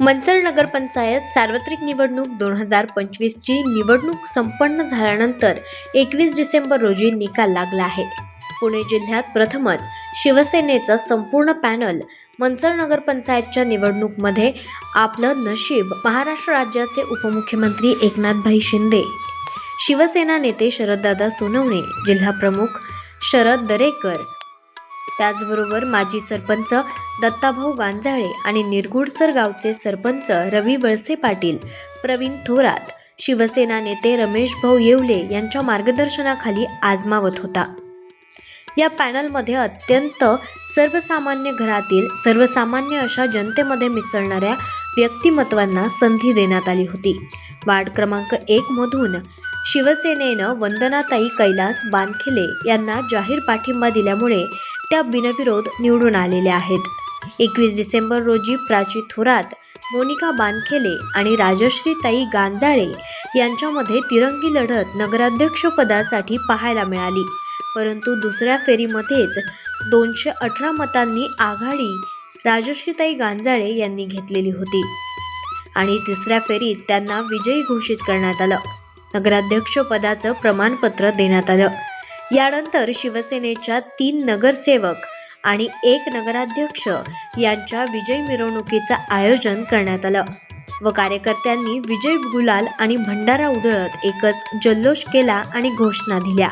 मंचर नगरपंचायत सार्वत्रिक निवडणूक दोन हजार पंचवीसची निवडणूक संपन्न झाल्यानंतर एकवीस डिसेंबर रोजी निकाल लागला आहे. पुणे जिल्ह्यात प्रथमच शिवसेनेचं संपूर्ण पॅनल मंचर नगरपंचायतच्या निवडणूकमध्ये आपलं नशीब महाराष्ट्र राज्याचे उपमुख्यमंत्री एकनाथभाई शिंदे शिवसेना नेते शरददादा सोनवणे जिल्हाप्रमुख शरद दरेकर त्याचबरोबर माजी सरपंच दत्ताभाऊ गांजाळे आणि निरगुडसर गावचे सरपंच रवी वळसे पाटील प्रवीण थोरात शिवसेना नेते रमेश भाऊ येवले यांच्या मार्गदर्शनाखाली आजमावत होता. या पॅनलमध्ये अत्यंत सर्वसामान्य घरातील सर्वसामान्य अशा जनतेमध्ये मिसळणाऱ्या व्यक्तिमत्वांना संधी देण्यात आली होती. वार्ड क्रमांक एक मधून शिवसेनेनं वंदनाताई कैलास बानखेले यांना जाहीर पाठिंबा दिल्यामुळे त्या बिनविरोध निवडून आलेल्या आहेत. एकवीस डिसेंबर रोजी प्राची थोरात मोनिका बानखेले आणि राजश्रीताई गांजाळे यांच्यामध्ये तिरंगी लढत नगराध्यक्षपदासाठी पाहायला मिळाली. परंतु दुसऱ्या फेरीमध्येच दोनशे अठरा मतांनी आघाडी राजश्रीताई गांजाळे यांनी घेतलेली होती. आणि तिसऱ्या फेरीत त्यांना विजयी घोषित करण्यात आलं. नगराध्यक्षपदाचं प्रमाणपत्र देण्यात आलं. यानंतर शिवसेनेच्या तीन नगरसेवक आणि एक नगराध्यक्ष यांच्या विजय मिरवणुकीचं आयोजन करण्यात आलं. व कार्यकर्त्यांनी विजय गुलाल आणि भंडारा उधळत एकच जल्लोष केला आणि घोषणा दिल्या.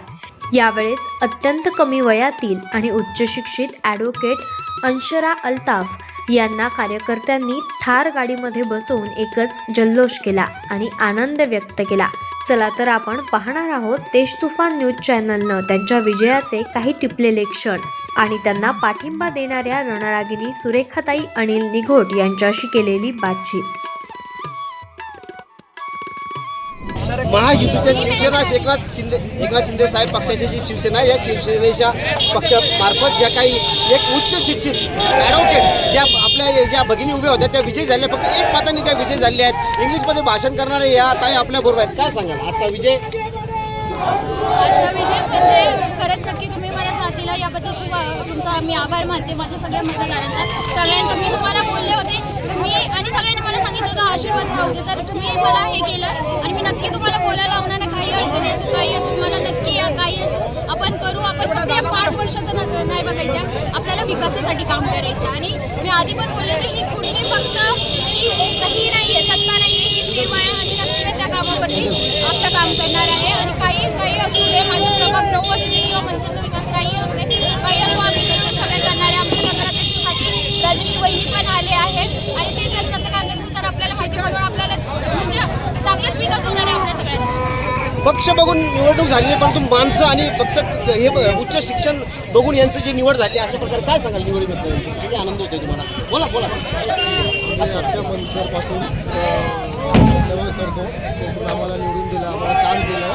यावेळेस अत्यंत कमी वयातील आणि उच्च शिक्षित ॲडव्होकेट अंशरा अल्ताफ यांना कार्यकर्त्यांनी थार गाडीमध्ये बसवून एकच जल्लोष केला आणि आनंद व्यक्त केला. चला तर आपण पाहणार आहोत तेज तुफान न्यूज चॅनलनं त्यांच्या विजयाचे काही टिपलेले क्षण. आणि त्यांना पाठिंबा देणाऱ्या रणरागिनी सुरेखाताई अनिल निघोट यांच्याशी केलेली बातचीत. महायुतीच्या शिवसेना एकनाथ शिंदे एकनाथ शिंदे साहेब पक्षाची जी शिवसेना आहे, या शिवसेनेच्या पक्षामार्फत ज्या काही एक उच्च शिक्षित ॲडव्होकेट ज्या आपल्या ज्या भगिनी उभ्या होत्या त्या विजयी झाल्या. फक्त एक मतांनी त्या विजयी झाल्या आहेत. इंग्लिशमध्ये भाषण करणारे या ताई आपल्या बरोबर आहेत. काय सांगाल? आजचा विजय? आजचा विजय म्हणजे खरंच नक्की तुम्ही मला साथ दिला याबद्दल खूप अ, तुमचा मी आभार मानते माझ्या सगळ्या मतदारांचा. सगळ्यांचं मी तुम्हाला बोलले होते. तुम्ही आणि सगळ्यांनी मला सांगितलं होतं आशीर्वाद राहू दे. तर तुम्ही मला हे केलं आणि मी नक्की तुम्हाला बोलायला लावणार ना काही अडचणी असो काही असो मला नक्की काही असो आपण करू. आपण फक्त या पाच वर्षाचं नाही बघायचं. आपल्याला विकासासाठी काम करायचं. आणि मी आधी पण बोलले की ही खुर्ची फक्त ही सही नाही आहे सत्ता नाही आहे ही सेवा आहे आणि नक्की मी त्या कामावरती आपलं काम करणार आहे. आणि काही काही असू दे माझा प्रभाव नऊ असू दे किंवा मनसेचा विकास काही असू दे काही असो आम्ही मिळून सगळे करणार आहे आमच्या नगराध्यक्षसाठी राजश्री वहिनी पण आले आहेत आणि ते जर जातं कागद तर आपल्याला माहिती म्हणून आपल्याला म्हणजे चांगलाच विकास होणार आहे आपल्या सगळ्यांचा पक्ष बघून निवडणूक झाली नाही परंतु माणसं आणि फक्त हे उच्च शिक्षण बघून यांचं जी निवड झाली अशा प्रकारे काय सांगाल निवडीबद्दल? किती आनंद होतोय तुम्हाला? बोला बोला. मंचरपासून धन्यवाद करतो. तुम्ही आम्हाला निवडून दिलं आम्हाला चान्स दिला.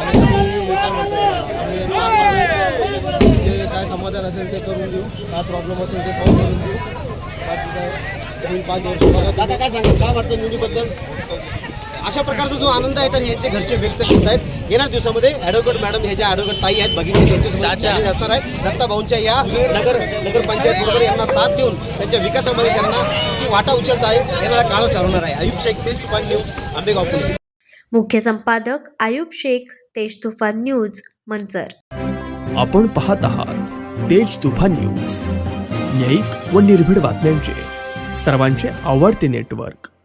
आणि आम्ही जे काय समाधान असेल ते करून देऊ. काय प्रॉब्लेम असेल ते सॉल्व्ह करून देऊ. बाकी काय पाच वर्ष दादा काय सांगाल? काय वाटतं निवडीबद्दल? अशा प्रकारचा जो आनंद आहे तर यांचे घरचे व्यक्त करत आहेत येणार दिवसामध्ये ॲडव्होकेट मॅडम हे ज्या ॲडव्होकेट ताई आहेत भगिनी आहेत असणार आहे. दत्ता भाऊंच्या या नगर नगरपंचायत बरोबर यांना साथ देऊन त्यांच्या विकासामध्ये त्यांना ती वाटा उचलता आहे येणारा काळ चालवणार आहे. आयुब शेख तेच तुफान न्यूज आंबेगाव मुख्य संपादक आयुब शेख तेज तुफान न्यूज मंचर. आपण पाहत आहात तेज तुफान न्यूज. न्यायिक व निर्भीड बातम्यांचे. सर्वांचे आवडते नेटवर्क.